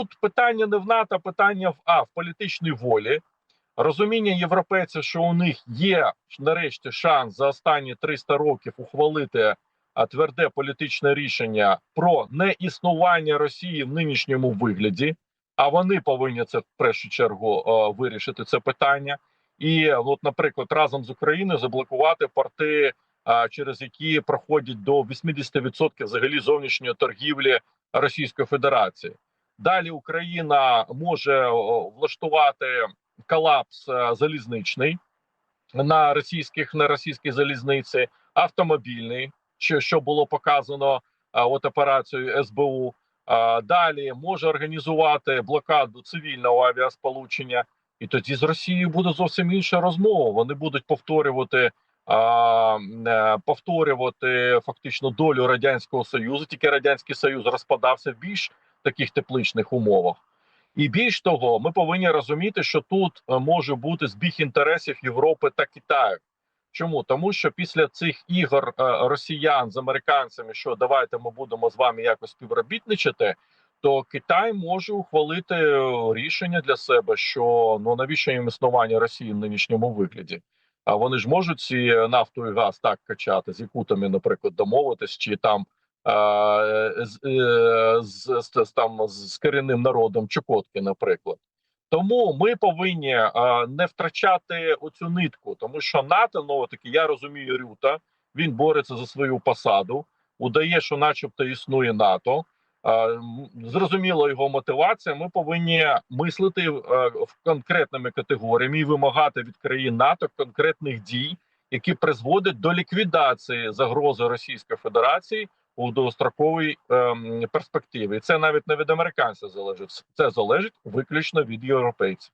Тут питання не в НАТО, питання в а в політичній волі. Розуміння європейців, що у них є нарешті шанс за останні 300 років ухвалити тверде політичне рішення про неіснування Росії в нинішньому вигляді. А вони повинні це в першу чергу вирішити це питання. І от, наприклад, разом з Україною заблокувати порти, через які проходять до 80% взагалі зовнішньої торгівлі Російської Федерації. Далі Україна може влаштувати колапс е, залізничний на російських на російській залізниці, автомобільний, що, що було показано от операцією СБУ. Далі може організувати блокаду цивільного авіасполучення, і тоді з Росією буде зовсім інша розмова. Вони будуть повторювати. е, Повторювати фактично долю радянського союзу, тільки радянський союз розпадався більш таких тепличних умовах. І більш того, ми повинні розуміти, що тут е, може бути збіг інтересів Європи та Китаю. Чому тому, що після цих ігор е, росіян з американцями, що давайте ми будемо з вами якось співробітничати, то Китай може ухвалити е, рішення для себе, що ну навіщо їм існування Росії в нинішньому вигляді. А вони ж можуть ці нафту і газ так качати з якутами, наприклад, домовитись, чи там з, е, з, з, з там з корінним народом Чукотки, наприклад. Тому ми повинні е, не втрачати оцю нитку, тому що НАТО, ну таки я розумію Рюта, він бореться за свою посаду, удає, що, начебто, існує НАТО. Е, м, зрозуміло його мотивація. Ми повинні мислити е, в конкретними категоріями і вимагати від країн НАТО конкретних дій, які призводять до ліквідації загрози Російської Федерації у довгостроковій ем, перспективі. І це навіть не від американців залежить. Це залежить виключно від європейців.